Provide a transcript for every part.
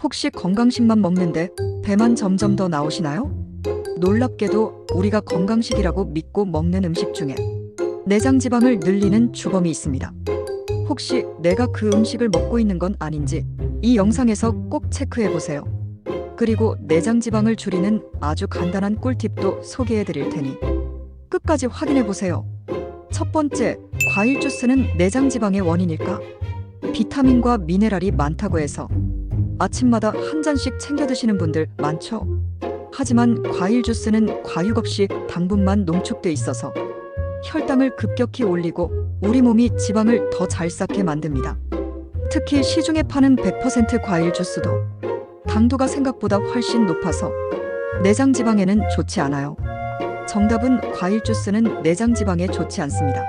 혹시 건강식만 먹는데 배만 점점 더 나오시나요? 놀랍게도 우리가 건강식이라고 믿고 먹는 음식 중에 내장 지방을 늘리는 주범이 있습니다. 혹시 내가 그 음식을 먹고 있는 건 아닌지 이 영상에서 꼭 체크해 보세요. 그리고 내장 지방을 줄이는 아주 간단한 꿀팁도 소개해 드릴 테니 끝까지 확인해 보세요. 첫 번째, 과일 주스는 내장 지방의 원인일까? 비타민과 미네랄이 많다고 해서 아침마다 한 잔씩 챙겨 드시는 분들 많죠? 하지만 과일 주스는 과육 없이 당분만 농축돼 있어서 혈당을 급격히 올리고 우리 몸이 지방을 더 잘 쌓게 만듭니다. 특히 시중에 파는 100% 과일 주스도 당도가 생각보다 훨씬 높아서 내장 지방에는 좋지 않아요. 정답은 과일 주스는 내장 지방에 좋지 않습니다.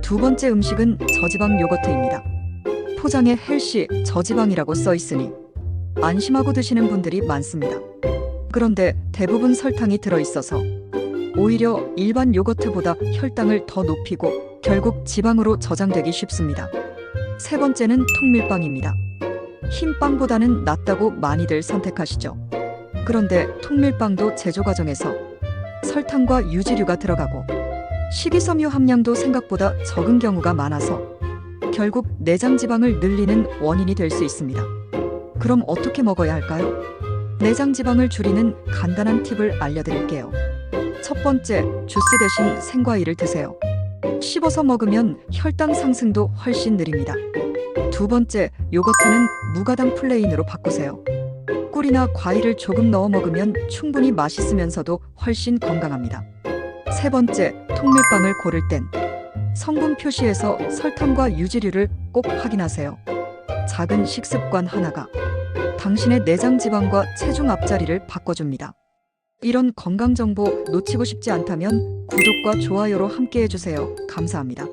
두 번째 음식은 저지방 요거트입니다. 포장에 헬시 저지방이라고 써 있으니 안심하고 드시는 분들이 많습니다. 그런데 대부분 설탕이 들어 있어서 오히려 일반 요거트보다 혈당을 더 높이고 결국 지방으로 저장되기 쉽습니다. 세 번째는 통밀빵입니다. 흰 빵보다는 낫다고 많이들 선택하시죠. 그런데 통밀빵도 제조 과정에서 설탕과 유지류가 들어가고 식이섬유 함량도 생각보다 적은 경우가 많아서 결국 내장 지방을 늘리는 원인이 될 수 있습니다. 그럼 어떻게 먹어야 할까요? 내장 지방을 줄이는 간단한 팁을 알려드릴게요. 첫 번째, 주스 대신 생과일을 드세요. 씹어서 먹으면 혈당 상승도 훨씬 느립니다. 두 번째, 요거트는 무가당 플레인으로 바꾸세요. 꿀이나 과일을 조금 넣어 먹으면 충분히 맛있으면서도 훨씬 건강합니다. 세 번째, 통밀빵을 고를 땐 성분 표시에서 설탕과 유지류를 꼭 확인하세요. 작은 식습관 하나가 당신의 내장 지방과 체중 앞자리를 바꿔줍니다. 이런 건강 정보 놓치고 싶지 않다면 구독과 좋아요로 함께 해주세요. 감사합니다.